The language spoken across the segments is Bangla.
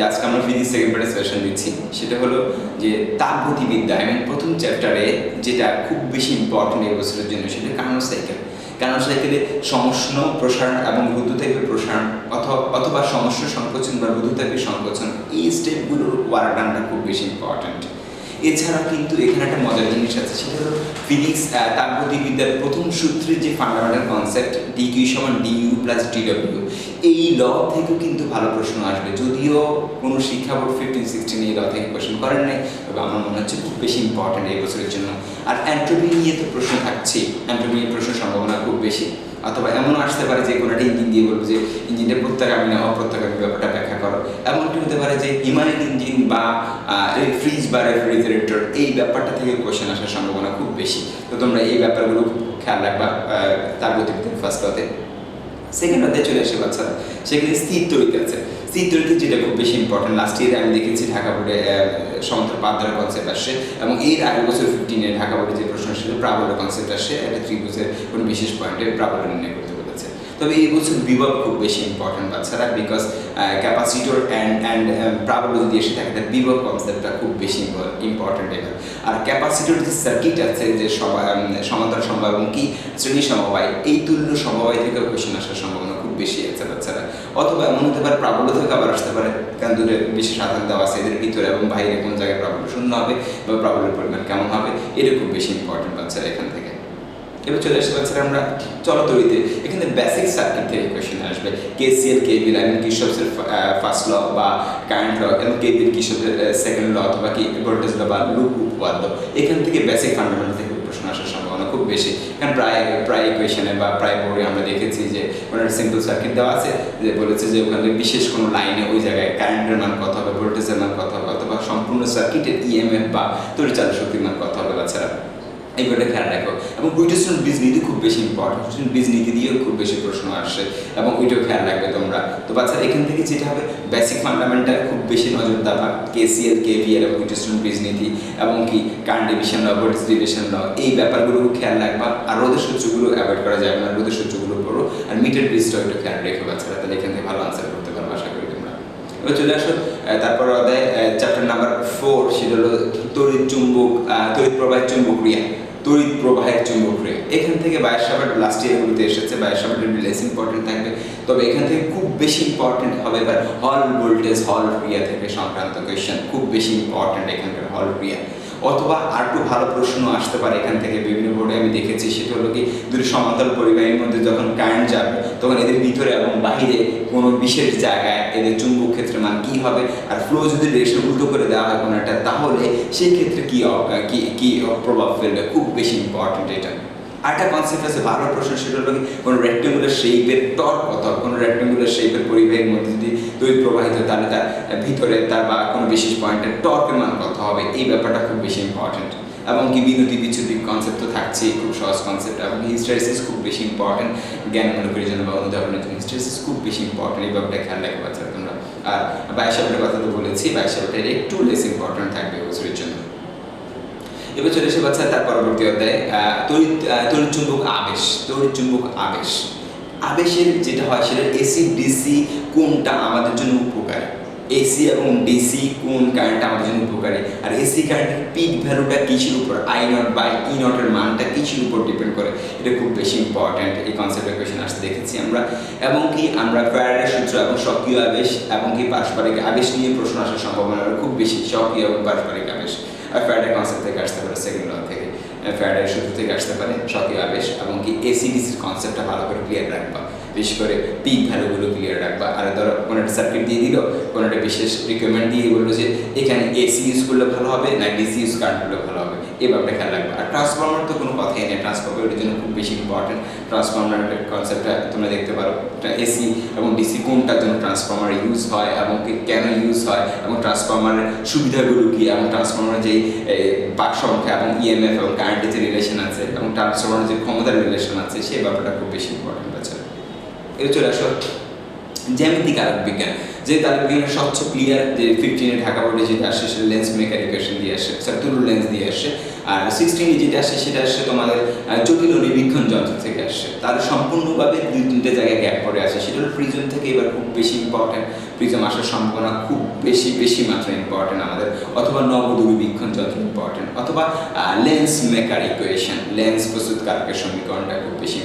যে আজকে আমরা ফিজিক্স সেকেন্ড পার্টের সেশন দিচ্ছি, সেটা হলো যে তাপগতিবিদ্যা মিন প্রথম চ্যাপ্টারে যেটা খুব বেশি ইম্পর্টেন্ট এই বছরের জন্য সেটা কারণ সাইকেল কার্নো সাইকেলে সমষ্ণ প্রসারণ এবং থেকে প্রসারণ অথবা সমস্য সংকোচন বা রুদ্রতাপের সংকোচন, এই স্টেপগুলোর ওয়ার্ডানটা খুব বেশি ইম্পর্টেন্ট এছাড়া কিন্তু এখানে একটা মজার জিনিস আছে, সেটা হলো ফিজিক্স তাপগতিবিদ্যার প্রথম সূত্রের যে ফান্ডামেন্টাল কনসেপ্ট ডি কিউ সমান D U plus D W এই ল থেকেও কিন্তু ভালো প্রশ্ন আসবে। যদিও কোনো শিক্ষা বোর্ড ফিফটিন সিক্সটিন এই ল থেকে কোয়েশন করেন নাই, তবে আমার মনে হচ্ছে খুব বেশি ইম্পর্টেন্ট এই বছরের জন্য। আর অ্যান্ট্রোপি নিয়ে তো প্রশ্ন থাকছেই অ্যান্ট্রোপি নিয়ে প্রশ্নের সম্ভাবনা খুব বেশি। অথবা এমনও আসতে পারে যে কোনো একটা ইঞ্জিন দিয়ে বলব যে ইঞ্জিনটা প্রত্যাগামী না, অপ্রত্যাগামী ব্যাপারটা ব্যাখ্যা করো। এমনকি হতে পারে যে হিমায়িক ইঞ্জিন বা ফ্রিজ বা রেফ্রিজারেটর এই ব্যাপারটা থেকে কোশ্চেন আসার সম্ভাবনা খুব বেশি। তো তোমরা এই ব্যাপারগুলো খেয়াল রাখবা তার গতিবিধির ফার্স্ট হতে সেকেন্ড অধ্যায় চলে আসে বাচ্চারা সেখানে স্থির তরিতে আছে। স্থির তরিতে যেটা খুব বেশি ইম্পর্টেন্ট লাস্ট ইয়ারে আমি দেখেছি ঢাকা বোর্ডে সমান্তর পাদ্দার কনসেপ্ট আসে এবং এর আগের বছর ফিফটিনে ঢাকা বোর্ডে যে প্রশ্ন ছিল প্রাবলের কনসেপ্ট আসে একটা ত্রিভুজের কোনো বিশেষ পয়েন্টে প্রাবল নির্ণয় করতে তবে এই বছর বিভব খুব বেশি ইম্পর্টেন্ট বাচ্চারা because capacitor and and problem যদি এসে থাকে, তার বিভব কনসেপ্টটা খুব বেশি ইম্পর্টেন্ট এবার আর ক্যাপাসিটর যে সার্কিট আছে, যে সমান্তর সমবায় এবং কি, শ্রেণি সমবায়, এই তুল্য সমবায় থেকেও কোশ্চেন আসার সম্ভাবনা খুব বেশি আছে বাচ্চারা। অথবা এমন হতে পারে প্রাবল্য থেকে আবার আসতে পারে, কারণ দূরে বিশেষ আধার দেওয়া আছে এদের ভিতরে এবং বাইরে কোন জায়গায় প্রাবল্য শূন্য হবে বা প্রাবল্যের পরিমাণ কেমন হবে খুব বেশি ইম্পর্টেন্ট বাচ্চারা এখান থেকে। এবার চলে আসতে বাচ্চারা আমরা চলতরিতে। এখানে বেসিক সার্কিট থেকে কোয়েশ্চেন আসবে। কেসিএল কেবিল মিন কিশপসের ফার্স্ট ল বা কারেন্ট ল এবং কেবিল কিশপের সেকেন্ড ল অথবা কি ভোল্টেজ ল বা লুপ উপপাদ্য। এখান থেকে বেসিক ফান্ডামেন্টাল থেকে প্রশ্ন আসার সম্ভাবনা খুব বেশি। কারণ প্রায় প্রায় ইকুয়েশনে বা প্রায় বোর্ডে আমরা দেখেছি যে একটা সিম্পল সার্কিট দেওয়া আছে যে বলেছে যে ওখানে বিশেষ কোনো লাইনে ওই জায়গায় কারেন্টের মান কত হবে ভোল্টেজের মান কত হবে অথবা সম্পূর্ণ সার্কিটের ইএমএফ বা তরিচালন শক্তির মান কত হবে বাচ্চারা এইগুলো খেয়াল রাখো। এবং উইটোস্টোন বীজনীতি খুব বেশি ইম্পর্টেন্ট উইটোস্টোন বীজনীতি দিয়েও খুব বেশি প্রশ্ন আসে এবং ওইটাও খেয়াল রাখবে তোমরা। তো বাচ্চারা, এখান থেকে যেটা হবে বেসিক ফান্ডামেন্টাল খুব বেশি নজর দেওয়া কেসিএল কেভিএল এবং উইটোস্টোন বীজনীতি এবং কি current division law voltage division law এই ব্যাপারগুলো খেয়াল রাখবা। আর রোদের সূত্রগুলো অ্যাভয়েড করা যাবে না রোদের সূত্রগুলো পড়ো। আর মিটার বীজটা একটু খেয়াল রেখে বাচ্চারা, তাহলে এখান থেকে ভালো আনসার করতে পারব আশা করি তোমরা। এবার চলে আসো তারপর অধ্যায় চ্যাপ্টার নাম্বার ফোর সেটা হলো তড়িৎ চুম্বক তড়িৎ প্রবাহের চুম্বক ক্রিয়া। তড়িৎ প্রবাহের চুম্বক ক্রিয়া এখান থেকে বায়ার সাবার লাস্ট ইয়ারগুলোতে এসেছে বায়ার সাবারটা লেস ইম্পর্টেন্ট থাকবে। তবে এখান থেকে খুব বেশি ইম্পর্টেন্ট হবে এবার হল ভোল্টেজ হল ক্রিয়া থেকে সংক্রান্ত কোয়েশ্চেন খুব বেশি ইম্পর্টেন্ট এখানকার হল ক্রিয়া। অথবা আর একটু ভালো প্রশ্ন আসতে পারে এখান থেকে। বিভিন্ন বোর্ডে আমি দেখেছি, সেটা হলো কি, দুটো সমান্তর পরিবাহীর মধ্যে যখন কারেন্ট যাবে, তখন এদের ভিতরে এবং বাহিরে কোনো বিশেষ জায়গায় এদের চুম্বক ক্ষেত্রে মান কী হবে? আর ফ্লো যদি রেশন উল্টো করে দেওয়া হয় কোনো একটা, তাহলে সেই ক্ষেত্রে কী কী, কি কি প্রভাব ফেলবে? খুব বেশি ইম্পর্টেন্ট এটা। আরেকটা কনসেপ্ট আছে ভালো প্রশ্ন, সেটা হলো কোনো রেক্টেঙ্গুলার শেপের টর্ক কত? কোনো রেক্টেঙ্গুলার শেপের পরিবাহীর মধ্যে যদি তড়িৎ প্রবাহিত, তাহলে তার ভিতরে তার বা কোনো বিশেষ পয়েন্টের টর্কের মান কত হবে? এই ব্যাপারটা খুব বেশি ইম্পর্টেন্ট এবং কি বিনতি বিচ্ছুতি কনসেপ্ট তো থাকছেই, খুব সহজ কনসেপ্ট এবং হিস্টারিসিস খুব বেশি ইম্পর্টেন্ট জ্ঞান মনে করি জন্য বা অনুধাবনের জন্য হিস্টারিসিস খুব বেশি ইম্পর্টেন্ট এই ব্যাপারটা খেয়াল রাখবে বাচ্চারা তোমরা। আর বাইশাপের কথা তো বলেছি বাইশাপের একটু লেস ইম্পর্টেন্ট থাকবে বছরের জন্য। এবার চলে এসে বাচ্চা তার পরবর্তী অধ্যায় তড়িৎ চুম্বক আবেশ তড়িৎ চুম্বক আবেশ। আবেশের যেটা হয় সেটা এসি ডিসি কোনটা আমাদের জন্য উপকারী? এসি এবং ডিসি কোন কারেন্টটা আমাদের জন্য উপকারী? আর এসি কারেন্টের পিক ভ্যালুটা কিসের উপর? আই নট বাই ই নটের মানটা কিসের উপর ডিপেন্ড করে? এটা খুব বেশি ইম্পর্ট্যান্ট এই কনসেপ্টের কোয়েশন আসতে দেখেছি আমরা। এবং কি আমরা ফ্যারাডের সূত্র এবং সক্রিয় আবেশ এবং কি পারস্পরিক আবেশ নিয়ে প্রশ্ন আসার সম্ভাবনা খুব বেশি। সক্রিয় এবং পারস্পরিক আবেশ। আর ফ্যারাডের কনসেপ্ট থেকে আসতে পারে সেকেন্ড ল থেকে। ফ্যারাডের সূত্র থেকে আসতে পারে সক্রিয় আবেশ এবং কি এসিডিসির কনসেপ্টটা ভালো করে ক্লিয়ার রাখবা। বেশি করে পিক ভ্যালুগুলো ক্লিয়ার রাখবা। আর ধরো কোনো একটা সার্কিট দিয়ে দিল কোনো একটা বিশেষ রিকোয়ারমেন্ট দিয়ে বলল যে, এখানে এসি ইউজ করলে ভালো হবে, না ডিসি ইউজ কারেন্ট করলে ভালো হবে। এই ব্যাপারটা খেয়াল রাখবা। আর ট্রান্সফর্মার তো কোনো কথাই নেই ট্রান্সফর্মারের জন্য খুব বেশি ইম্পর্টেন্ট ট্রান্সফর্মারের কনসেপ্টটা তোমরা দেখতে পারো। এসি এবং ডিসি কোনটার জন্য ট্রান্সফর্মার ইউজ হয় এবং কেন ইউজ হয় এবং ট্রান্সফর্মারের সুবিধাগুলো কি এবং ট্রান্সফর্মারের যে পাক সংখ্যা এবং ইএমএফ এবং কারেন্টের যে রিলেশন আছে এবং ট্রান্সফর্মারের যে ক্ষমতার রিলেশন আছে, সেই ব্যাপারটা খুব বেশি ইম্পর্টেন্ট আছে। এবার চলে আসো জ্যামিতিক আলোক বিজ্ঞান, যে আলোক বিজ্ঞানের স্বচ্ছ ক্লিয়ার যে ফিফটিনে ঢাকা বোর্ডে যেটা আসে সেটা লেন্স মেকার ইকুয়েশন দিয়ে আসে তুলু লেন্স দিয়ে আসে। আর সিক্সটিনে যেটা আসে সেটা আসে তোমাদের জটিল নিরীক্ষণ যন্ত্র থেকে আসে। তার সম্পূর্ণভাবে দুই তিনটে জায়গায় গ্যাপ পড়ে আসে সেটা হলো প্রিজম থেকে এবার খুব বেশি ইম্পর্টেন্ট প্রিজম আসার সম্ভাবনা খুব বেশি বেশি মাত্রায় ইম্পর্টেন্ট আমাদের। অথবা নবদূরবীক্ষণ যন্ত্র ইম্পর্টেন্ট অথবা লেন্স মেকার ইকুয়েশন লেন্স প্রস্তুত প্রস্তুতকারকের সমীকরণটা খুব বেশি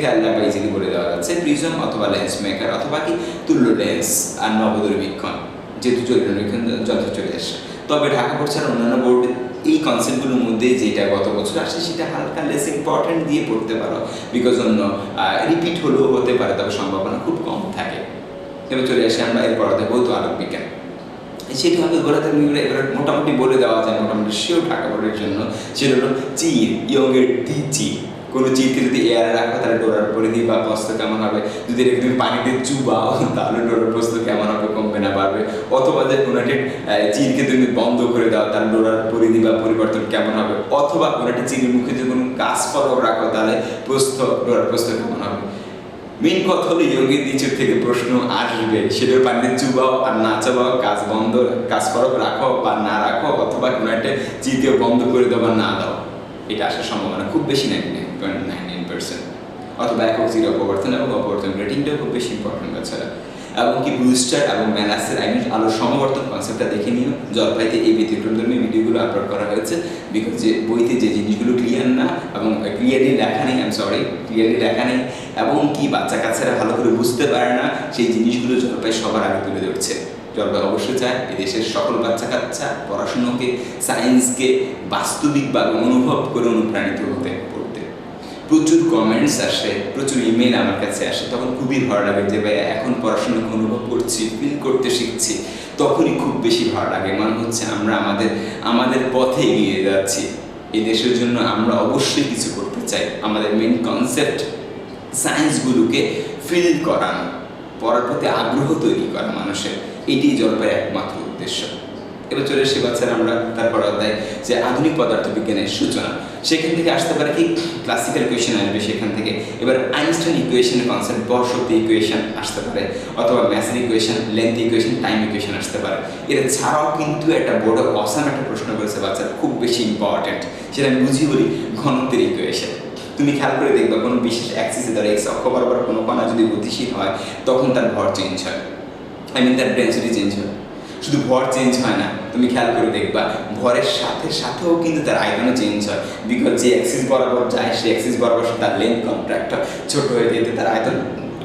খেয়াল রাখবা ইজিলি বলে দেওয়া যাচ্ছে প্রিজম অথবা লেন্স মেকার অথবা কি তুল্য লেন্স আর নবদূরবীক্ষণ জটিল নিরীক্ষণ যন্ত্র চলে আসে তবে ঢাকা বোর্ড ছাড়া অন্যান্য বোর্ডে এই কনসেপ্টগুলোর মধ্যে যেটা গত বছর আসে সেটা হালকা লেস ইম্পর্টেন্ট দিয়ে পড়তে পারো বিকজ অন্য রিপিট হলেও হতে পারে, তবে সম্ভাবনা খুব কম থাকে। এবার চলে আসি আমরা এরপর ভৌত আলোক বিজ্ঞান। সেটি হবে মিলে এবার মোটামুটি বলে দেওয়া যায়, মোটামুটি সেও ঢাকা বোর্ডের জন্য, সেটা হলো চির, ইয়ংয়ের দি চির। কোনো চিরকে যদি এয়ারে রাখো, তাহলে ডোরার পরিধি বা প্রস্থ কেমন হবে? যদি এটাকে তুমি পানিতে চুবাও, তাহলে ডোরার প্রস্থ কেমন হবে, কমবে না, বাড়বে। অথবা যে কোনো একটি চিরকে তুমি বন্ধ করে দাও, তাহলে ডোরার পরিধি বা পরিবর্তন কেমন হবে? অথবা কোনো একটি চিরের মুখে যদি কোনো কাজ ফলক রাখো, তাহলে প্রস্থ ডোরার প্রস্থ কেমন হবে? মেন কথা হলো ইয়ঙ্গের নিচের থেকে প্রশ্ন আসবে। সেটার পানিতে চুবাও আর না চাবাও, কাজ বন্ধ, কাজ করো, রাখো বা না রাখো, অথবা কোনো একটা চিরকে বন্ধ করে দাও না দাও। এটা আসার সম্ভাবনা খুব বেশি নাইনটি অথবা একক জিরো অপবর্তন এবং অপবর্তন রেটিংটাও খুব বেশি ইম্পর্টেন্ট বাচ্চারা। এবং কি বুস্টার এবং ম্যানাসের আই মিন আলোর সমবর্তন কনসেপ্টটা দেখে নিও। জলপাইতে এই ব্যতিক্রমধর্মী ভিডিওগুলো আপলোড করা হয়েছে। বিকজ যে বইতে যে জিনিসগুলো ক্লিয়ার না, এবং ক্লিয়ারলি লেখা নেই আই সরি ক্লিয়ারলি লেখা নেই। এবং কি বাচ্চা কাচ্চারা ভালো করে বুঝতে পারে না, সেই জিনিসগুলো জলপাই সবার আগে তুলে ধরছে। জলপাই অবশ্যই চায় এদেশের সকল বাচ্চা কাচ্চা পড়াশুনোকে সায়েন্সকে বাস্তবিকভাবে অনুভব করে অনুপ্রাণিত হতে। প্রচুর কমেন্টস আসে, প্রচুর ইমেল আমার কাছে আসে। তখন খুবই ভালো লাগে যে ভাই এখন পড়াশোনাকে অনুভব করছি ফিল করতে শিখছি। তখনই খুব বেশি ভালো লাগে। মনে হচ্ছে আমরা আমাদের আমাদের পথে এগিয়ে যাচ্ছি। এই দেশের জন্য আমরা অবশ্যই কিছু করতে চাই। আমাদের মেন কনসেপ্ট সায়েন্সগুলোকে ফিল করানো, পড়ার প্রতি আগ্রহ তৈরি করা মানুষের। এটি জলপাইয়ের একমাত্র উদ্দেশ্য। এবার চলে এসে বাচ্চারা আমরা তারপর অধ্যায় যে আধুনিক পদার্থবিজ্ঞানের সূচনা, সেখান থেকে আসতে পারে কি? ক্লাসিক্যাল ইকুয়েশন আসবে সেখান থেকে। এবার আইনস্টাইন ইকুয়েশন কনসেপ্ট বর্শক্তি ইকুয়েশন আসতে পারে, অথবা ম্যাসের equation length equation time equation আসতে পারে। এর ছাড়াও কিন্তু একটা বড় অসাম একটা প্রশ্ন করেছে বাচ্চারা খুব বেশি ইম্পর্টেন্ট সেটা আমি বুঝি বলি ঘনত্বের ইকুয়েশন তুমি খেয়াল করে দেখবে, কোনো বিশেষ অ্যাক্সিসে ধরো এক্স অক্ষ বরাবর কোনো কণা যদি গতিশীল হয়, তখন তার ভর চেঞ্জ হয়। আই মিন তার ডেন্সিটি চেঞ্জ হয়। শুধু ভর চেঞ্জ হয় না, তুমি খেয়াল করে দেখবা ভরের সাথে সাথেও কিন্তু তার আয়তনও চেঞ্জ হয়। বিকজ যে অ্যাক্সিস বরাবর যায়, সেই অ্যাক্সিস বরাবর তার লেন্থ কন্ট্রাক্টটা ছোট হয়ে যেতে তার আয়তন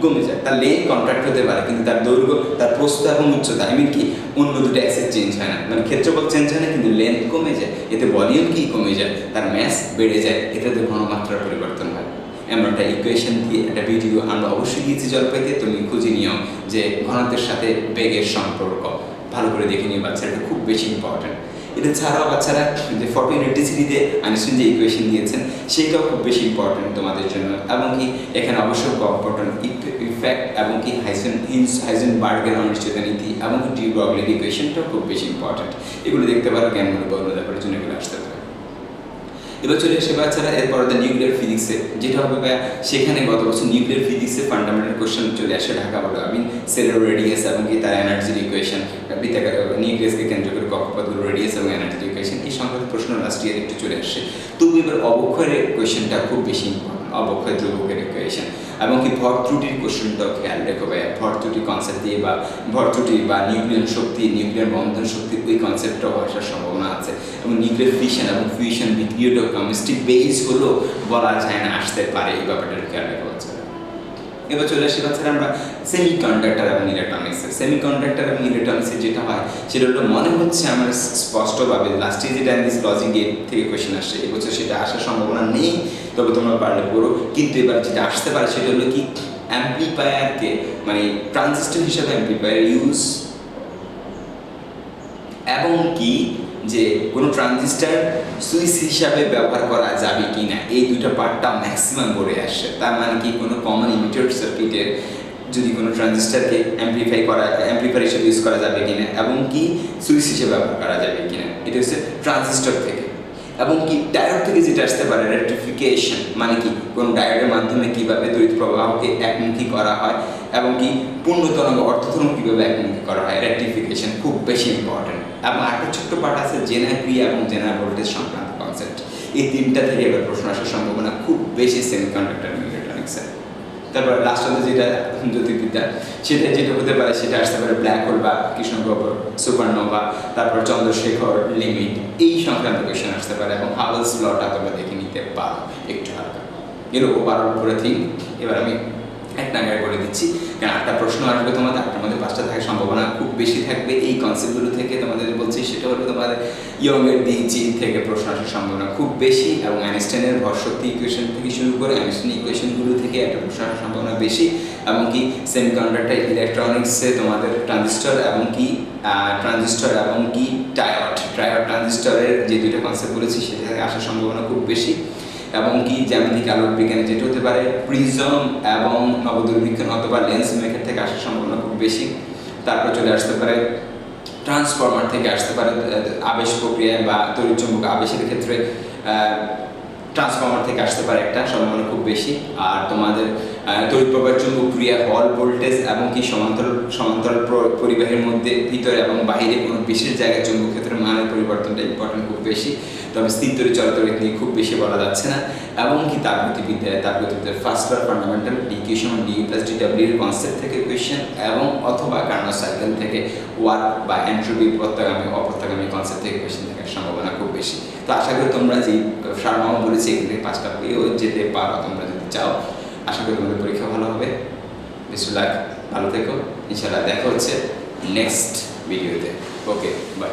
কমে যায়। তার লেন্থ কন্ট্রাক্ট হতে পারে, কিন্তু তার দৈর্ঘ্য, তার প্রস্থ এবং উচ্চতা আই মিন কি, অন্য দুটো অ্যাক্সিস চেঞ্জ হয় না। মানে ক্ষেত্রফল চেঞ্জ হয় না, কিন্তু লেন্থ কমে যায়, এতে ভলিউম কি কমে যায়, তার ম্যাস বেড়ে যায় এতে তো ঘনমাত্রার পরিবর্তন হয়। এমন একটা ইকুয়েশন দিয়ে একটা ভিডিও আমরা অবশ্যই দিয়েছি জলপাইতে তুমি খুঁজে নিও যে ঘনত্বের সাথে বেগের সম্পর্ক। ভালো করে দেখে নিয়ে বাচ্চারা এটা খুব বেশি ইম্পর্টেন্ট এটা ছাড়াও বাচ্চারা যে ফটো ইলেকট্রিসিটিতে আইনস্টাইন যে ইকুয়েশন দিয়েছেন সেটাও খুব বেশি ইম্পর্টেন্ট তোমাদের জন্য। এবং কি এখানে অবশ্যই ইম্পর্টেন্ট ইফেক্ট এবং কি হাইজেন হিন্স হাইজেন বার্গের অনিশ্চিত নীতি এবং টি ব্রগলির ইকুয়েশনটাও খুব বেশি ইম্পর্ট্যান্ট এগুলো দেখতে পারো জ্ঞানগুলো বর্ণ ব্যাপারের জন্য এগুলো আসতে পারে। এবার চলে আসে বাচ্চারা এরপর নিউক্লিয়ার ফিজিক্সে যেটা হবে সেখানে গত বছর নিউক্লিয়ার ফিজিক্সে ফান্ডামেন্টাল কোশ্চেন চলে আসে ঢাকা বোর্ডে আমি সেলের রেডিয়াস এবং কি তার এনার্জির ইকুয়েশন নিউক্লিয়াসকে কেন্দ্র করে কক্ষপথগুলো রেডিয়াস এবং এনার্জির ইকুয়েশন এই সংক্রান্ত প্রশ্ন লাস্ট ইয়ার একটু চলে আসে। তবু এবার অবক্ষয়ের কোয়েশনটা খুব বেশি ইম্পর্টেন্ট অবক্ষয় ধ্রুবকের ইকুয়েশন এবং কি ভর ত্রুটির কোশ্চেনটাও খেয়াল রেখো ভাইয়া। ভর ত্রুটি কনসেপ্ট দিয়ে বা ভর ত্রুটি বা নিউক্লিয়ার শক্তি নিউক্লিয়ার বন্ধন শক্তি, ওই কনসেপ্টটাও আসার সম্ভাবনা আছে। এবং নিউক্লিয়ার ফিশন এবং ফিউশন বিক্রিয়টা কেমিস্ট্রি বেস হলেও বলা যায় না, আসতে পারে, এই ব্যাপারটা খেয়াল রেখো এবার চলে আসি বাচ্চারা, আমরা সেমি কন্ডাক্টর এবং ইলেকট্রনিক্স সেমি কন্ডাক্টর এবং ইলেকট্রনিক্সে যেটা হয়, সেটা হলো মনে হচ্ছে আমার স্পষ্টভাবে লাস্টে যেটা দিস লজিক গেট থেকে কোয়েশ্চেন আসছে এবছর সেটা আসার সম্ভাবনা নেই। তবে তোমরা পারলে পড়ো কিন্তু এবার যেটা আসতে পারে সেটা হলো কি অ্যাম্প্লিফায়ারকে মানে ট্রানজিস্টর হিসাবে অ্যাম্প্লিফায়ার ইউজ এবং কি যে কোনো ট্রানজিস্টার সুইচ হিসাবে ব্যবহার করা যাবে কি না এই দুটো পার্টটা ম্যাক্সিমাম পড়ে আসছে তার মানে কি, কোনো কমন ইমিটার সার্কিটের যদি কোনো ট্রানজিস্টারকে অ্যাম্প্লিফাই করা অ্যাম্প্লিফায়ার হিসেবে ইউজ করা যাবে কিনা এবং কি সুইচ হিসেবে ব্যবহার করা যাবে কিনা। এটা হচ্ছে ট্রানজিস্টর থেকে। এবং কি ডায়োড থেকে যেটা আসতে পারে রেক্টিফিকেশন মানে কি, কোন ডায়োডের মাধ্যমে কীভাবে তড়িৎ প্রবাহকে একমুখী করা হয় এবং কি পূর্ণ তরঙ্গ অর্থ তরঙ্গ কীভাবে একমুখী করা হয় রেক্টিফিকেশন খুব বেশি ইম্পর্টেন্ট এবং একটা ছোট্ট পাঠ আছে জেনার ক্রিয়া এবং জেনার ভোল্টেজ সংক্রান্ত কনসেপ্ট এই তিনটা থেকে এবার প্রশ্ন আসার সম্ভাবনা খুব বেশি সেমিকন্ডাক্টর ইলেকট্রনিক্সের তারপর লাস্ট হচ্ছে যেটা জ্যোতির্বিদ্যা সেটা যেটা হতে পারে সেটা আসতে পারে ব্ল্যাক হোল বা কৃষ্ণগহ্বর সুপারনোভা তারপর চন্দ্রশেখর লিমিট এই সংক্রান্ত কোয়েশন আসতে পারে এবং হাবলস লটা তোমরা দেখে নিতে পারো একটু হালকা। এরকম ওভার উপরে থিঙ্ক এবার আমি এক নাগারে করে দিচ্ছি, কারণ একটা প্রশ্ন আসবে তোমাদের আটটার মধ্যে পাঁচটা থাকার সম্ভাবনা খুব বেশি থাকবে। এই কনসেপ্টগুলো থেকে তোমাদের বলছি, সেটা হলো তোমাদের ইয়ংয়ের ডিজি থেকে প্রশ্ন আসার সম্ভাবনা খুব বেশি এবং আইনস্টাইনের ভরশক্তি ইকুয়েশন থেকে শুরু করে আইনস্টাইন ইকুয়েশনগুলো থেকে একটা প্রশ্ন আসার সম্ভাবনা বেশি এবং কি সেমিকন্ডাক্টর ইলেকট্রনিক্সে তোমাদের ট্রানজিস্টর এবং কি ট্রানজিস্টর এবং কি টায়ড ট্রায়ড ট্রানজিস্টরের যে দুইটা কনসেপ্ট বলেছি, সেটা থেকে আসার সম্ভাবনা খুব বেশি। এবং কি জ্যামিতিক আলোক বিজ্ঞানে যেটি হতে পারে, প্রিজম এবং নবদূরবীক্ষণ অথবা লেন্স মেকার থেকে আসার সম্ভাবনা খুব বেশি। তারপর চলে আসতে পারে, ট্রান্সফর্মার থেকে আসতে পারে আবেশ প্রক্রিয়ায় বা তরিচম্বক আবেশের ক্ষেত্রে ট্রান্সফর্মার থেকে আসতে পারে একটা সম্ভাবনা খুব বেশি। আর তোমাদের তড়িৎ প্রবাহ চুম্বক ক্রিয়া হল, ভোল্টেজ এবং কি সমান্তরাল সমান্তরাল পরিবাহের মধ্যে ভিতরে এবং বাইরে কোনো বিশেষ জায়গায় চুম্বক ক্ষেত্রের মানের পরিবর্তনটা ইম্পর্টেন্ট খুব বেশি। তবে স্থির তড়িৎ চলতড়িৎ নিয়ে খুব বেশি বলা যাচ্ছে না। এবং কি তাপগতিবিদ্যায় তাপগতিবিদ্যার ফার্স্ট আর ফান্ডামেন্টাল ডি কিউশন ডি প্লাস ডি ডাব্লিউর কনসেপ্ট থেকে কোয়েশ্চেন এবং অথবা কার্নো সাইকেল থেকে ওয়ার্ক বা এন্ট্রোপি প্রত্যাগামী, অপ্রত্যাগামী কনসেপ্ট থেকে কোয়েশ্চেন থাকার সম্ভাবনা খুব বেশি। তো আশা করি তোমরা যে সারমাও বলেছি, এখান পাঁচটা পেয়েও যেতে পারো। তোমরা যদি চাও আশা করি তোমাদের পরীক্ষা ভালো হবে। বেশি লাগ, ভালো থেকো। ইনশাল্লাহ দেখা হচ্ছে নেক্সট ভিডিওতে ওকে বাই